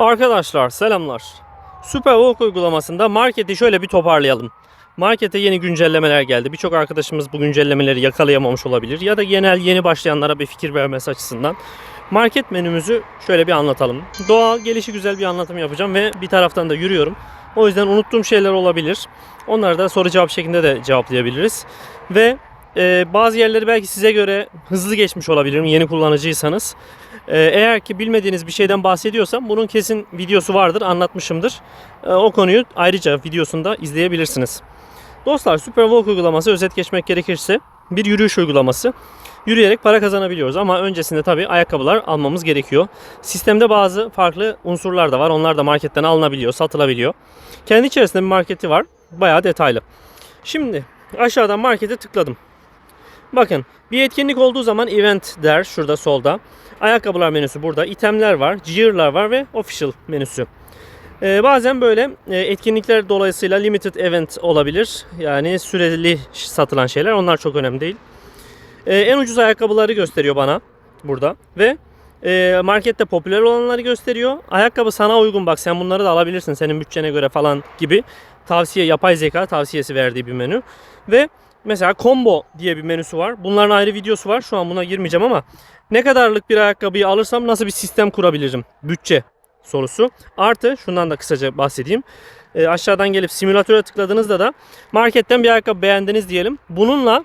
Arkadaşlar selamlar. Superwalk uygulamasında marketi şöyle bir toparlayalım. Markete yeni güncellemeler geldi. Birçok arkadaşımız bu güncellemeleri yakalayamamış olabilir. Ya da genel yeni başlayanlara bir fikir vermesi açısından. Market menümüzü şöyle bir anlatalım. Doğal, gelişi güzel bir anlatım yapacağım ve bir taraftan da yürüyorum. O yüzden unuttuğum şeyler olabilir. Onları da soru cevap şeklinde de cevaplayabiliriz. Ve e, bazı yerleri belki size göre hızlı geçmiş olabilirim yeni kullanıcıysanız. Ee, Eğer ki bilmediğiniz bir şeyden bahsediyorsam bunun kesin videosu vardır, anlatmışımdır. Ee, O konuyu ayrıca videosunda izleyebilirsiniz. Dostlar Superwalk uygulaması özet geçmek gerekirse bir yürüyüş uygulaması. Yürüyerek para kazanabiliyoruz ama öncesinde tabii ayakkabılar almamız gerekiyor. Sistemde bazı farklı unsurlar da var. Onlar da marketten alınabiliyor, satılabiliyor. Kendi içerisinde bir marketi var. Bayağı detaylı. Şimdi aşağıdan markete tıkladım. Bakın bir etkinlik olduğu zaman event der şurada solda. Ayakkabılar menüsü burada. itemler var, gear'lar var ve official menüsü. Ee, bazen böyle e, etkinlikler dolayısıyla limited event olabilir. Yani süreli satılan şeyler. Onlar çok önemli değil. Ee, en ucuz ayakkabıları gösteriyor bana burada ve e, markette popüler olanları gösteriyor. Ayakkabı sana uygun bak sen bunları da alabilirsin senin bütçene göre falan gibi tavsiye yapay zeka tavsiyesi verdiği bir menü ve mesela combo diye bir menüsü var. Bunların ayrı videosu var. Şu an buna girmeyeceğim ama ne kadarlık bir ayakkabıyı alırsam nasıl bir sistem kurabilirim? Bütçe sorusu. Artı şundan da kısaca bahsedeyim. E, aşağıdan gelip simülatöre tıkladığınızda da marketten bir ayakkabı beğendiniz diyelim. Bununla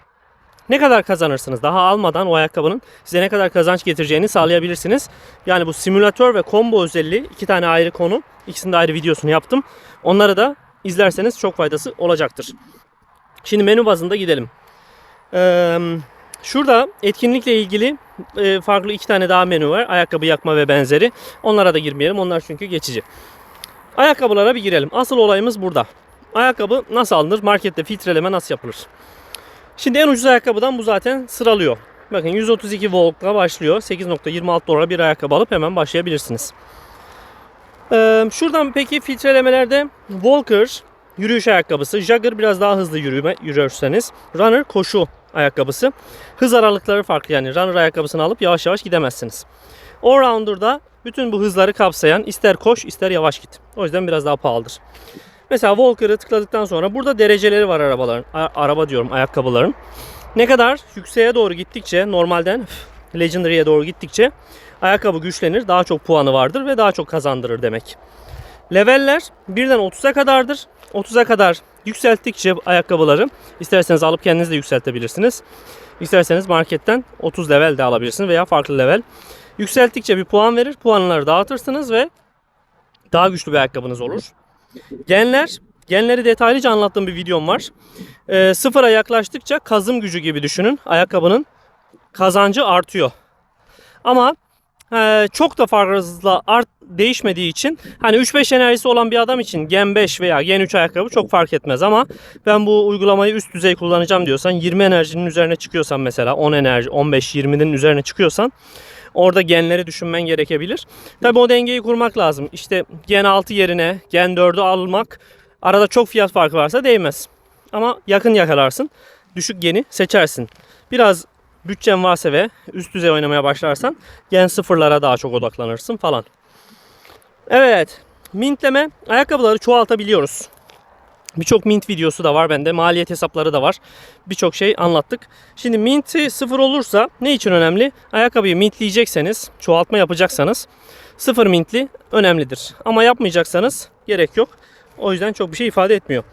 ne kadar kazanırsınız? Daha almadan o ayakkabının size ne kadar kazanç getireceğini sağlayabilirsiniz. Yani bu simülatör ve combo özelliği iki tane ayrı konu. İkisinin de ayrı videosunu yaptım. Onları da izlerseniz çok faydası olacaktır. Şimdi menü bazında gidelim. Ee, şurada etkinlikle ilgili e, farklı iki tane daha menü var. Ayakkabı yakma ve benzeri. Onlara da girmeyelim. Onlar çünkü geçici. Ayakkabılara bir girelim. Asıl olayımız burada. Ayakkabı nasıl alınır? Markette filtreleme nasıl yapılır? Şimdi en ucuz ayakkabıdan bu zaten sıralıyor. Bakın 132 voltla başlıyor. 8.26 dolara bir ayakkabı alıp hemen başlayabilirsiniz. Ee, şuradan peki filtrelemelerde Walker yürüyüş ayakkabısı, Jogger biraz daha hızlı yürüme yürürseniz, Runner koşu ayakkabısı. Hız aralıkları farklı yani Runner ayakkabısını alıp yavaş yavaş gidemezsiniz. Allrounder'da bütün bu hızları kapsayan ister koş ister yavaş git. O yüzden biraz daha pahalıdır. Mesela Walker'ı tıkladıktan sonra burada dereceleri var arabaların. araba diyorum ayakkabıların. Ne kadar yükseğe doğru gittikçe normalden Legendary'e doğru gittikçe ayakkabı güçlenir. Daha çok puanı vardır ve daha çok kazandırır demek. Leveller birden 30'a kadardır. 30'a kadar yükselttikçe ayakkabıları isterseniz alıp kendiniz de yükseltebilirsiniz. İsterseniz marketten 30 level de alabilirsiniz veya farklı level. Yükselttikçe bir puan verir. Puanları dağıtırsınız ve daha güçlü bir ayakkabınız olur. Genler, genleri detaylıca anlattığım bir videom var. Ee, sıfıra yaklaştıkça kazım gücü gibi düşünün. Ayakkabının kazancı artıyor. Ama e, çok da fazla art değişmediği için hani 3-5 enerjisi olan bir adam için Gen 5 veya Gen 3 ayakkabı çok fark etmez ama ben bu uygulamayı üst düzey kullanacağım diyorsan 20 enerjinin üzerine çıkıyorsan mesela 10 enerji 15-20'nin üzerine çıkıyorsan orada genleri düşünmen gerekebilir. Tabi o dengeyi kurmak lazım. İşte Gen 6 yerine Gen 4'ü almak arada çok fiyat farkı varsa değmez. Ama yakın yakalarsın. Düşük geni seçersin. Biraz bütçen varsa ve üst düzey oynamaya başlarsan Gen sıfırlara daha çok odaklanırsın falan. Evet. Mintleme ayakkabıları çoğaltabiliyoruz. Birçok mint videosu da var bende. Maliyet hesapları da var. Birçok şey anlattık. Şimdi minti sıfır olursa ne için önemli? Ayakkabıyı mintleyecekseniz, çoğaltma yapacaksanız sıfır mintli önemlidir. Ama yapmayacaksanız gerek yok. O yüzden çok bir şey ifade etmiyor.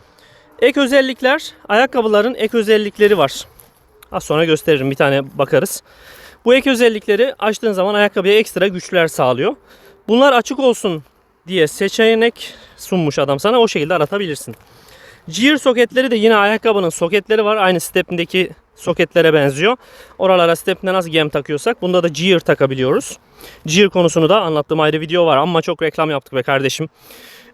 Ek özellikler, ayakkabıların ek özellikleri var. Az sonra gösteririm bir tane bakarız. Bu ek özellikleri açtığın zaman ayakkabıya ekstra güçler sağlıyor. Bunlar açık olsun diye seçenek sunmuş adam sana o şekilde aratabilirsin. Gear soketleri de yine ayakkabının soketleri var. Aynı step'indeki soketlere benziyor. Oralara step'ine nasıl gem takıyorsak bunda da gear takabiliyoruz. Gear konusunu da anlattığım ayrı video var ama çok reklam yaptık be kardeşim.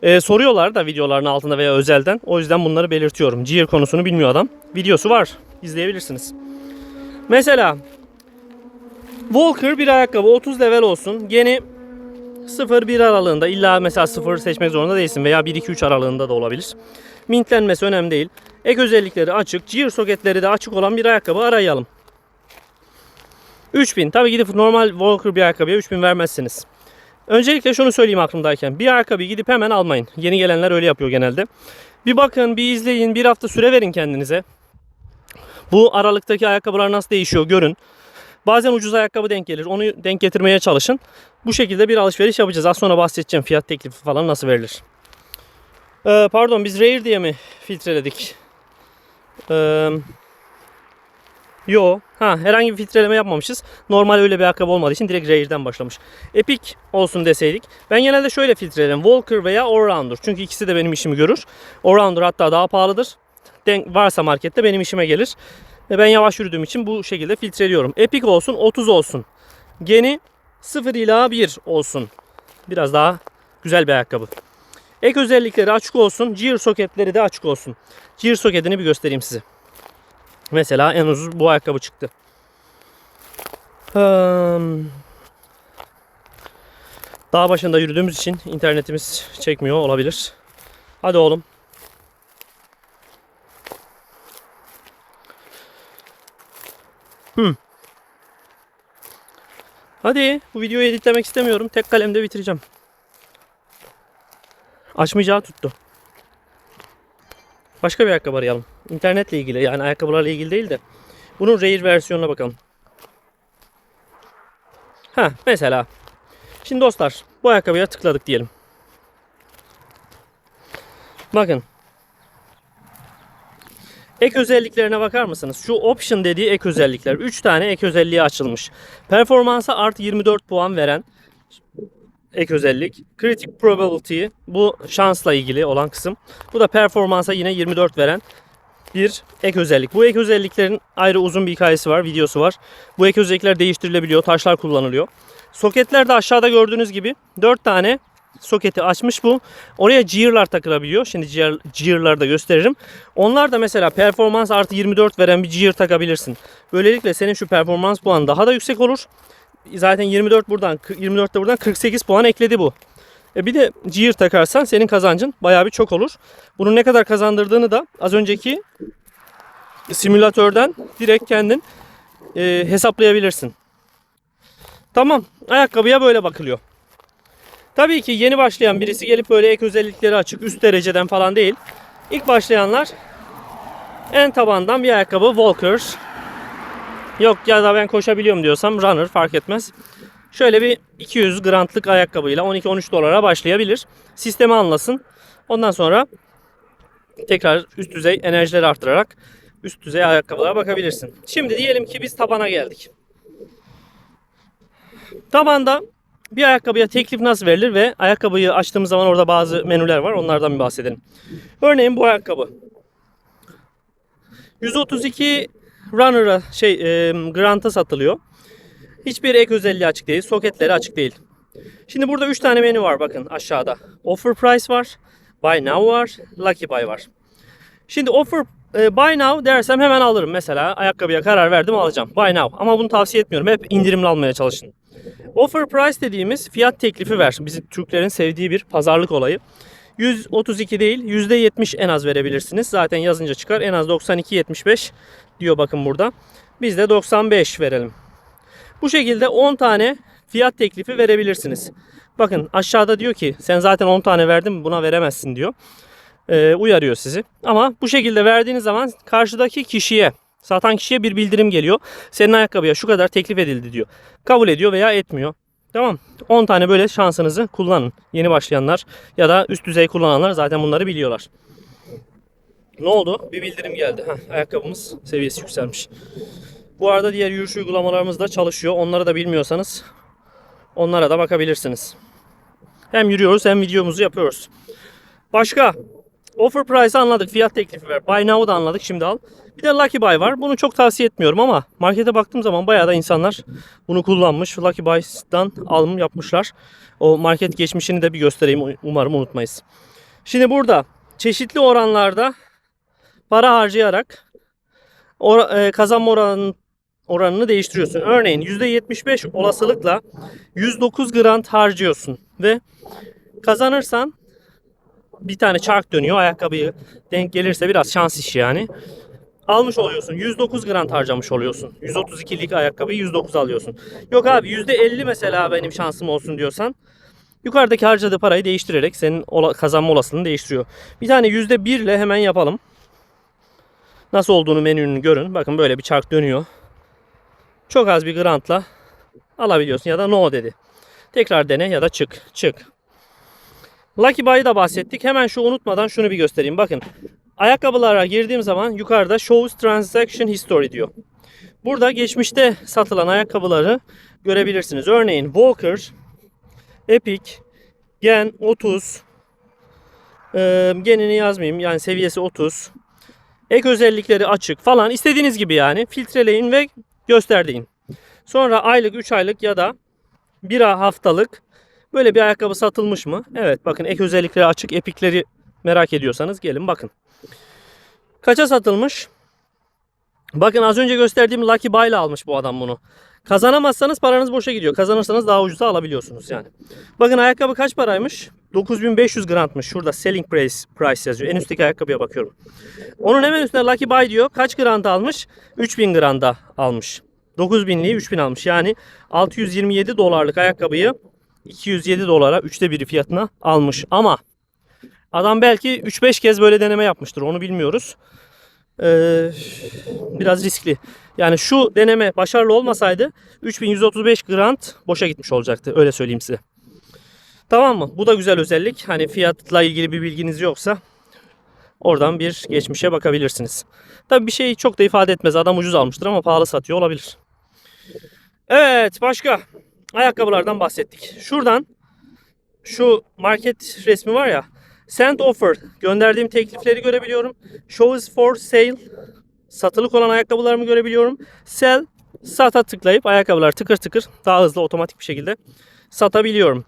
Ee, soruyorlar da videoların altında veya özelden. O yüzden bunları belirtiyorum. Gear konusunu bilmiyor adam. Videosu var. İzleyebilirsiniz. Mesela Walker bir ayakkabı 30 level olsun. Geni 0-1 aralığında illa mesela 0 seçmek zorunda değilsin veya 1-2-3 aralığında da olabilir. Mintlenmesi önemli değil. Ek özellikleri açık, gear soketleri de açık olan bir ayakkabı arayalım. 3000. Tabii gidip normal Walker bir ayakkabıya 3000 vermezsiniz. Öncelikle şunu söyleyeyim aklımdayken. Bir ayakkabıyı gidip hemen almayın. Yeni gelenler öyle yapıyor genelde. Bir bakın, bir izleyin, bir hafta süre verin kendinize. Bu aralıktaki ayakkabılar nasıl değişiyor görün. Bazen ucuz ayakkabı denk gelir. Onu denk getirmeye çalışın. Bu şekilde bir alışveriş yapacağız. Az sonra bahsedeceğim fiyat teklifi falan nasıl verilir. Ee, pardon biz Rare diye mi filtreledik? Ee, yo. Ha herhangi bir filtreleme yapmamışız. Normal öyle bir ayakkabı olmadığı için direkt Rare'den başlamış. Epic olsun deseydik. Ben genelde şöyle filtrelerim. Walker veya Allrounder. Çünkü ikisi de benim işimi görür. Allrounder hatta daha pahalıdır. Denk varsa markette benim işime gelir. Ve ben yavaş yürüdüğüm için bu şekilde filtreliyorum. Epic olsun 30 olsun. Geni 0 ila 1 olsun. Biraz daha güzel bir ayakkabı. Ek özellikleri açık olsun. Gear soketleri de açık olsun. Gear soketini bir göstereyim size. Mesela en ucuz bu ayakkabı çıktı. Dağ başında yürüdüğümüz için internetimiz çekmiyor olabilir. Hadi oğlum. Hmm. Hadi bu videoyu editlemek istemiyorum. Tek kalemde bitireceğim. Açmayacağı tuttu. Başka bir ayakkabı arayalım. İnternetle ilgili yani ayakkabılarla ilgili değil de. Bunun Rare versiyonuna bakalım. Ha mesela. Şimdi dostlar bu ayakkabıya tıkladık diyelim. Bakın. Ek özelliklerine bakar mısınız? Şu option dediği ek özellikler. 3 tane ek özelliği açılmış. Performansa artı 24 puan veren ek özellik. Critic Probability bu şansla ilgili olan kısım. Bu da performansa yine 24 veren bir ek özellik. Bu ek özelliklerin ayrı uzun bir hikayesi var, videosu var. Bu ek özellikler değiştirilebiliyor, taşlar kullanılıyor. Soketler de aşağıda gördüğünüz gibi 4 tane soketi açmış bu. Oraya gear'lar takılabiliyor. Şimdi gear, gear'ları da gösteririm. Onlar da mesela performans artı 24 veren bir gear takabilirsin. Böylelikle senin şu performans puanı daha da yüksek olur. Zaten 24 buradan 24 de buradan 48 puan ekledi bu. E bir de gear takarsan senin kazancın bayağı bir çok olur. Bunun ne kadar kazandırdığını da az önceki simülatörden direkt kendin e, hesaplayabilirsin. Tamam. Ayakkabıya böyle bakılıyor. Tabii ki yeni başlayan birisi gelip böyle ek özellikleri açık üst dereceden falan değil. İlk başlayanlar en tabandan bir ayakkabı Walker. Yok ya da ben koşabiliyorum diyorsam runner fark etmez. Şöyle bir 200 grantlık ayakkabıyla 12-13 dolara başlayabilir. Sistemi anlasın. Ondan sonra tekrar üst düzey enerjileri arttırarak üst düzey ayakkabılara bakabilirsin. Şimdi diyelim ki biz tabana geldik. Tabanda bir ayakkabıya teklif nasıl verilir ve ayakkabıyı açtığımız zaman orada bazı menüler var. Onlardan bir bahsedelim. Örneğin bu ayakkabı. 132 Runner'a şey e, Grant'a satılıyor. Hiçbir ek özelliği açık değil. Soketleri açık değil. Şimdi burada 3 tane menü var bakın aşağıda. Offer price var. Buy now var. Lucky buy var. Şimdi offer e, buy now dersem hemen alırım. Mesela ayakkabıya karar verdim alacağım. Buy now. Ama bunu tavsiye etmiyorum. Hep indirimli almaya çalışın. Offer price dediğimiz fiyat teklifi ver. Bizim Türklerin sevdiği bir pazarlık olayı. 132 değil %70 en az verebilirsiniz. Zaten yazınca çıkar. En az 92-75 diyor bakın burada. Biz de 95 verelim. Bu şekilde 10 tane fiyat teklifi verebilirsiniz. Bakın aşağıda diyor ki sen zaten 10 tane verdin buna veremezsin diyor. Ee, uyarıyor sizi. Ama bu şekilde verdiğiniz zaman karşıdaki kişiye satan kişiye bir bildirim geliyor. Senin ayakkabıya şu kadar teklif edildi diyor. Kabul ediyor veya etmiyor. Tamam. 10 tane böyle şansınızı kullanın. Yeni başlayanlar ya da üst düzey kullananlar zaten bunları biliyorlar. Ne oldu? Bir bildirim geldi. Heh, ayakkabımız seviyesi yükselmiş. Bu arada diğer yürüyüş uygulamalarımız da çalışıyor. Onları da bilmiyorsanız onlara da bakabilirsiniz. Hem yürüyoruz hem videomuzu yapıyoruz. Başka? Offer price anladık. Fiyat teklifi ver. Buy now da anladık. Şimdi al. Bir de Lucky Buy var. Bunu çok tavsiye etmiyorum ama markete baktığım zaman bayağı da insanlar bunu kullanmış. Lucky Buy'dan alım yapmışlar. O market geçmişini de bir göstereyim. Umarım unutmayız. Şimdi burada çeşitli oranlarda para harcayarak or- e, kazanma oranını, oranını değiştiriyorsun. Örneğin %75 olasılıkla 109 grant harcıyorsun ve kazanırsan bir tane çark dönüyor. Ayakkabıyı denk gelirse biraz şans işi yani. Almış oluyorsun. 109 grant harcamış oluyorsun. 132'lik ayakkabıyı 109 alıyorsun. Yok abi %50 mesela benim şansım olsun diyorsan Yukarıdaki harcadığı parayı değiştirerek senin kazanma olasılığını değiştiriyor. Bir tane %1 ile hemen yapalım. Nasıl olduğunu menünün görün. Bakın böyle bir çark dönüyor. Çok az bir grantla alabiliyorsun ya da no dedi. Tekrar dene ya da çık. Çık. Lucky Buy'ı da bahsettik. Hemen şu unutmadan şunu bir göstereyim. Bakın ayakkabılara girdiğim zaman yukarıda Shows Transaction History diyor. Burada geçmişte satılan ayakkabıları görebilirsiniz. Örneğin Walker, Epic, Gen 30, ee, genini yazmayayım yani seviyesi 30. Ek özellikleri açık falan istediğiniz gibi yani filtreleyin ve göster deyin. Sonra aylık, 3 aylık ya da bir haftalık böyle bir ayakkabı satılmış mı? Evet bakın ek özellikleri açık epikleri merak ediyorsanız gelin bakın. Kaça satılmış? Bakın az önce gösterdiğim Lucky Buy ile almış bu adam bunu. Kazanamazsanız paranız boşa gidiyor. Kazanırsanız daha ucuza alabiliyorsunuz yani. Bakın ayakkabı kaç paraymış? 9500 grantmış. Şurada selling price, price yazıyor. En üstteki ayakkabıya bakıyorum. Onun hemen üstünde Lucky Buy diyor. Kaç grant almış? 3000 granda almış. 9000'liği 3000 almış. Yani 627 dolarlık ayakkabıyı 207 dolara üçte biri fiyatına almış. Ama adam belki 3-5 kez böyle deneme yapmıştır. Onu bilmiyoruz. Ee, biraz riskli. Yani şu deneme başarılı olmasaydı 3135 grant boşa gitmiş olacaktı. Öyle söyleyeyim size. Tamam mı? Bu da güzel özellik. Hani fiyatla ilgili bir bilginiz yoksa oradan bir geçmişe bakabilirsiniz. Tabi bir şey çok da ifade etmez. Adam ucuz almıştır ama pahalı satıyor olabilir. Evet başka ayakkabılardan bahsettik. Şuradan şu market resmi var ya Send offer gönderdiğim teklifleri görebiliyorum. Show is for sale satılık olan ayakkabılarımı görebiliyorum. Sell sata tıklayıp ayakkabılar tıkır tıkır daha hızlı otomatik bir şekilde satabiliyorum.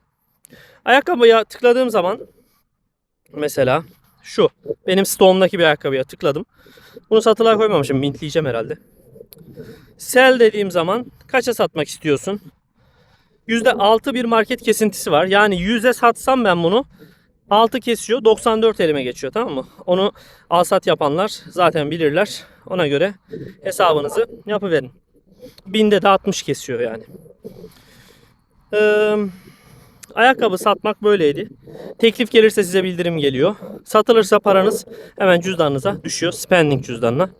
Ayakkabıya tıkladığım zaman mesela şu benim stoğumdaki bir ayakkabıya tıkladım. Bunu satılığa koymamışım. Mintleyeceğim herhalde. Sell dediğim zaman kaça satmak istiyorsun? %6 bir market kesintisi var. Yani 100'e satsam ben bunu 6 kesiyor 94 elime geçiyor tamam mı? Onu al sat yapanlar zaten bilirler. Ona göre hesabınızı yapıverin. Binde de 60 kesiyor yani. Ee, ayakkabı satmak böyleydi. Teklif gelirse size bildirim geliyor. Satılırsa paranız hemen cüzdanınıza düşüyor. Spending cüzdanına.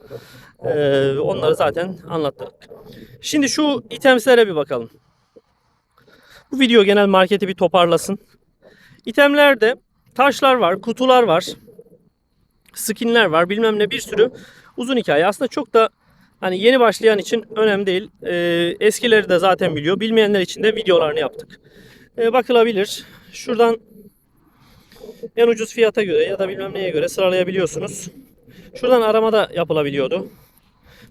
Ee, onları zaten anlattık. Şimdi şu itemslere bir bakalım. Bu video genel marketi bir toparlasın. İtemlerde taşlar var, kutular var, skinler var, bilmem ne bir sürü uzun hikaye. Aslında çok da hani yeni başlayan için önemli değil. Ee, eskileri de zaten biliyor. Bilmeyenler için de videolarını yaptık. Ee, bakılabilir. Şuradan en ucuz fiyata göre ya da bilmem neye göre sıralayabiliyorsunuz. Şuradan aramada yapılabiliyordu.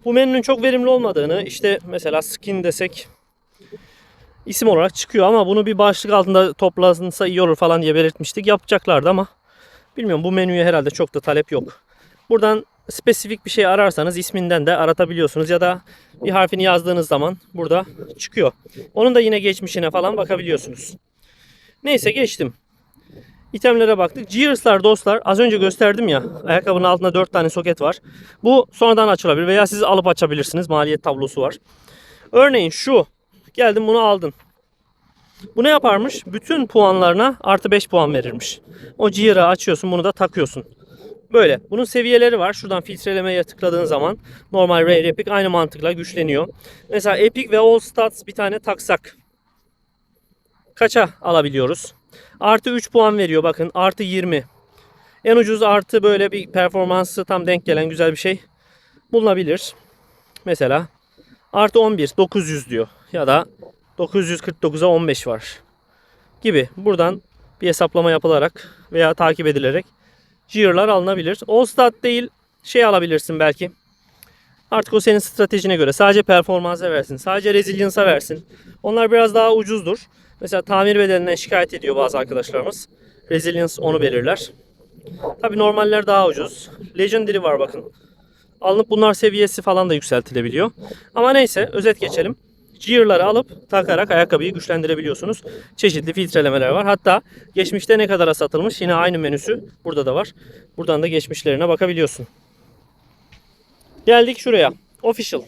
Bu menünün çok verimli olmadığını işte mesela skin desek isim olarak çıkıyor ama bunu bir başlık altında toplansa iyi olur falan diye belirtmiştik. Yapacaklardı ama bilmiyorum bu menüye herhalde çok da talep yok. Buradan spesifik bir şey ararsanız isminden de aratabiliyorsunuz ya da bir harfini yazdığınız zaman burada çıkıyor. Onun da yine geçmişine falan bakabiliyorsunuz. Neyse geçtim. İtemlere baktık. Gears'lar dostlar az önce gösterdim ya ayakkabının altında 4 tane soket var. Bu sonradan açılabilir veya siz alıp açabilirsiniz. Maliyet tablosu var. Örneğin şu Geldin bunu aldın. Bu ne yaparmış? Bütün puanlarına artı 5 puan verirmiş. O Gear'ı açıyorsun bunu da takıyorsun. Böyle. Bunun seviyeleri var. Şuradan filtrelemeye tıkladığın zaman normal Rare Epic aynı mantıkla güçleniyor. Mesela Epic ve All Stats bir tane taksak. Kaça alabiliyoruz? Artı 3 puan veriyor bakın. Artı 20. En ucuz artı böyle bir performansı tam denk gelen güzel bir şey bulunabilir. Mesela artı 11 900 diyor ya da 949'a 15 var gibi. Buradan bir hesaplama yapılarak veya takip edilerek Gear'lar alınabilir. All-Stat değil şey alabilirsin belki. Artık o senin stratejine göre. Sadece performansa versin. Sadece resilience'a versin. Onlar biraz daha ucuzdur. Mesela tamir bedelinden şikayet ediyor bazı arkadaşlarımız. Resilience onu belirler. Tabi normaller daha ucuz. Legendary var bakın. Alınıp bunlar seviyesi falan da yükseltilebiliyor. Ama neyse özet geçelim. Gear'ları alıp takarak ayakkabıyı güçlendirebiliyorsunuz. Çeşitli filtrelemeler var. Hatta geçmişte ne kadara satılmış yine aynı menüsü burada da var. Buradan da geçmişlerine bakabiliyorsun. Geldik şuraya. Official.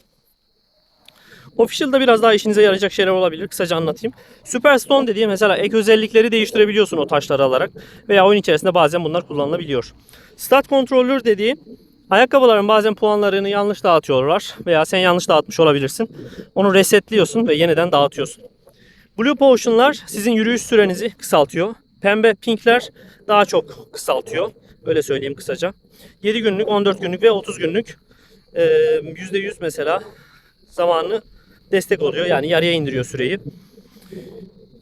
Official'da biraz daha işinize yarayacak şeyler olabilir. Kısaca anlatayım. Superstone dediği mesela ek özellikleri değiştirebiliyorsun o taşları alarak. Veya oyun içerisinde bazen bunlar kullanılabiliyor. Stat Controller dediği ayakkabıların bazen puanlarını yanlış dağıtıyorlar. Veya sen yanlış dağıtmış olabilirsin. Onu resetliyorsun ve yeniden dağıtıyorsun. Blue Potion'lar sizin yürüyüş sürenizi kısaltıyor. Pembe pinkler daha çok kısaltıyor. Öyle söyleyeyim kısaca. 7 günlük, 14 günlük ve 30 günlük e, %100 mesela zamanını destek oluyor. Yani yarıya indiriyor süreyi.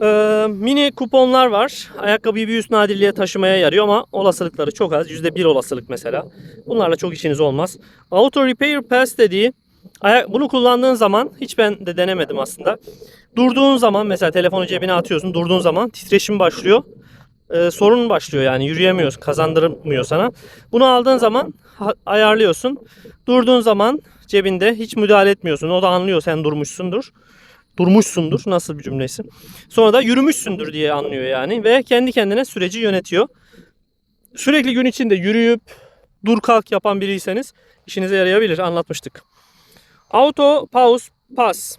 Ee, mini kuponlar var. Ayakkabıyı bir üst nadirliğe taşımaya yarıyor ama olasılıkları çok az. %1 olasılık mesela. Bunlarla çok işiniz olmaz. Auto Repair Pass dediği bunu kullandığın zaman hiç ben de denemedim aslında. Durduğun zaman mesela telefonu cebine atıyorsun. Durduğun zaman titreşim başlıyor. Ee, sorun başlıyor yani yürüyemiyorsun. Kazandırmıyor sana. Bunu aldığın zaman ayarlıyorsun. Durduğun zaman cebinde hiç müdahale etmiyorsun. O da anlıyor sen durmuşsundur. Durmuşsundur. Nasıl bir cümlesi. Sonra da yürümüşsündür diye anlıyor yani. Ve kendi kendine süreci yönetiyor. Sürekli gün içinde yürüyüp dur kalk yapan biriyseniz işinize yarayabilir. Anlatmıştık. Auto pause pass.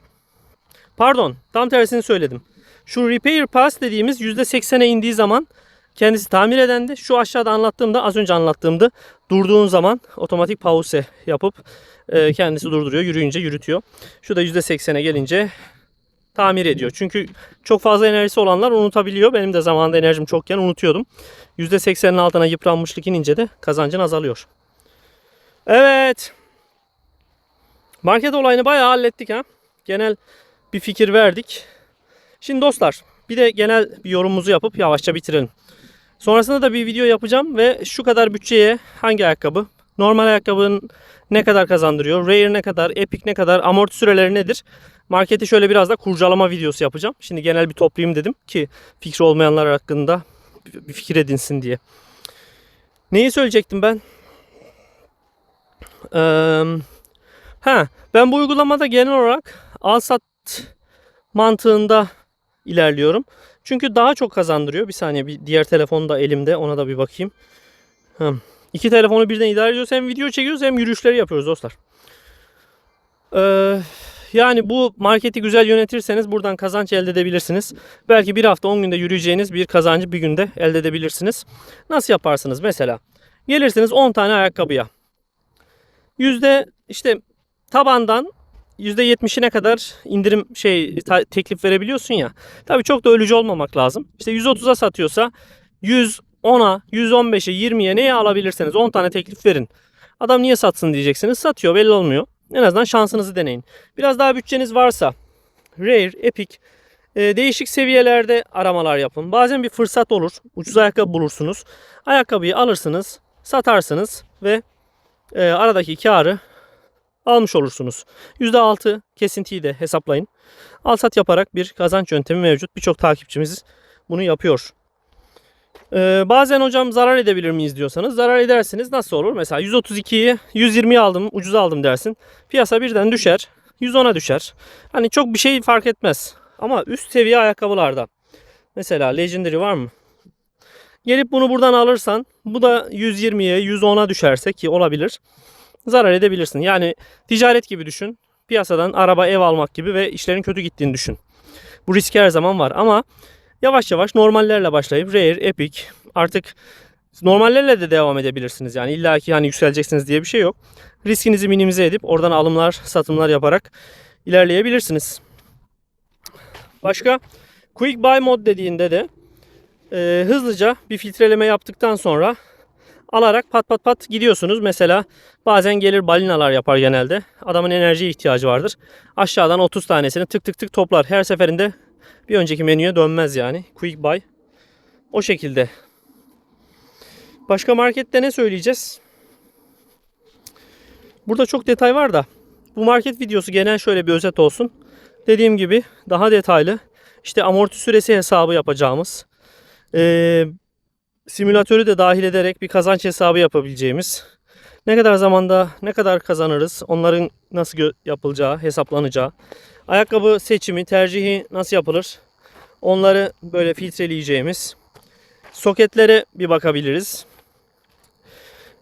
Pardon tam tersini söyledim. Şu repair pass dediğimiz %80'e indiği zaman kendisi tamir edendi. Şu aşağıda anlattığımda az önce anlattığımda durduğun zaman otomatik pause yapıp e, kendisi durduruyor. Yürüyünce yürütüyor. Şu da %80'e gelince tamir ediyor. Çünkü çok fazla enerjisi olanlar unutabiliyor. Benim de zamanında enerjim çokken unutuyordum. %80'in altına yıpranmışlık inince de kazancın azalıyor. Evet. Market olayını bayağı hallettik ha. Genel bir fikir verdik. Şimdi dostlar bir de genel bir yorumumuzu yapıp yavaşça bitirelim. Sonrasında da bir video yapacağım ve şu kadar bütçeye hangi ayakkabı, normal ayakkabının ne kadar kazandırıyor, Rare ne kadar, Epic ne kadar, amorti süreleri nedir? Marketi şöyle biraz da kurcalama videosu yapacağım. Şimdi genel bir toplayayım dedim ki fikri olmayanlar hakkında bir fikir edinsin diye. Neyi söyleyecektim ben? Ee, ha, ben bu uygulamada genel olarak al sat mantığında ilerliyorum. Çünkü daha çok kazandırıyor. Bir saniye bir diğer telefon da elimde. Ona da bir bakayım. Hı. İki telefonu birden idare ediyoruz. Hem video çekiyoruz hem yürüyüşleri yapıyoruz dostlar. Ee, yani bu marketi güzel yönetirseniz buradan kazanç elde edebilirsiniz. Belki bir hafta 10 günde yürüyeceğiniz bir kazancı bir günde elde edebilirsiniz. Nasıl yaparsınız? Mesela gelirsiniz 10 tane ayakkabıya. Yüzde işte tabandan %70'ine kadar indirim şey teklif verebiliyorsun ya. Tabii çok da ölücü olmamak lazım. İşte 130'a satıyorsa 100 10'a, 115'e, 20'ye neye alabilirseniz 10 tane teklif verin. Adam niye satsın diyeceksiniz. Satıyor belli olmuyor. En azından şansınızı deneyin. Biraz daha bütçeniz varsa Rare, Epic e, değişik seviyelerde aramalar yapın. Bazen bir fırsat olur. Ucuz ayakkabı bulursunuz. Ayakkabıyı alırsınız, satarsınız ve e, aradaki karı almış olursunuz. %6 kesintiyi de hesaplayın. Al sat yaparak bir kazanç yöntemi mevcut. Birçok takipçimiz bunu yapıyor. Ee, bazen hocam zarar edebilir miyiz diyorsanız zarar edersiniz. Nasıl olur? Mesela 132'yi 120'ye aldım, ucuz aldım dersin. Piyasa birden düşer. 110'a düşer. Hani çok bir şey fark etmez. Ama üst seviye ayakkabılarda mesela Legendary var mı? Gelip bunu buradan alırsan bu da 120'ye 110'a düşerse ki olabilir. Zarar edebilirsin. Yani ticaret gibi düşün. Piyasadan araba ev almak gibi ve işlerin kötü gittiğini düşün. Bu risk her zaman var ama yavaş yavaş normallerle başlayıp Rare, Epic artık normallerle de devam edebilirsiniz. Yani illa ki hani yükseleceksiniz diye bir şey yok. Riskinizi minimize edip oradan alımlar, satımlar yaparak ilerleyebilirsiniz. Başka Quick Buy mod dediğinde de e, hızlıca bir filtreleme yaptıktan sonra alarak pat pat pat gidiyorsunuz. Mesela bazen gelir balinalar yapar genelde. Adamın enerjiye ihtiyacı vardır. Aşağıdan 30 tanesini tık tık tık toplar. Her seferinde bir önceki menüye dönmez yani. Quick buy. O şekilde. Başka markette ne söyleyeceğiz? Burada çok detay var da bu market videosu genel şöyle bir özet olsun. Dediğim gibi daha detaylı işte amorti süresi hesabı yapacağımız ee, simülatörü de dahil ederek bir kazanç hesabı yapabileceğimiz ne kadar zamanda ne kadar kazanırız onların nasıl yapılacağı hesaplanacağı ayakkabı seçimi tercihi nasıl yapılır onları böyle filtreleyeceğimiz soketlere bir bakabiliriz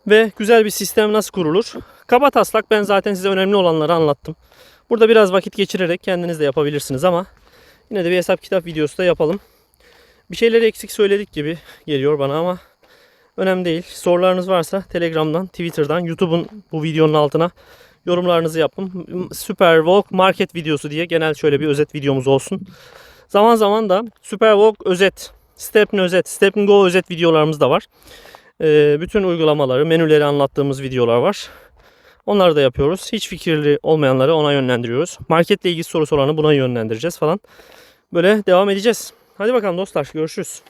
ve güzel bir sistem nasıl kurulur kaba taslak ben zaten size önemli olanları anlattım Burada biraz vakit geçirerek kendiniz de yapabilirsiniz ama yine de bir hesap kitap videosu da yapalım. Bir şeyleri eksik söyledik gibi geliyor bana ama önemli değil. Sorularınız varsa Telegram'dan, Twitter'dan, YouTube'un bu videonun altına yorumlarınızı yapın. Super Walk market videosu diye genel şöyle bir özet videomuz olsun. Zaman zaman da Super Walk özet, Stepn özet, Stepn Go özet videolarımız da var. Ee, bütün uygulamaları, menüleri anlattığımız videolar var. Onları da yapıyoruz. Hiç fikirli olmayanları ona yönlendiriyoruz. Marketle ilgili soru soranı buna yönlendireceğiz falan. Böyle devam edeceğiz. Hadi bakalım dostlar görüşürüz.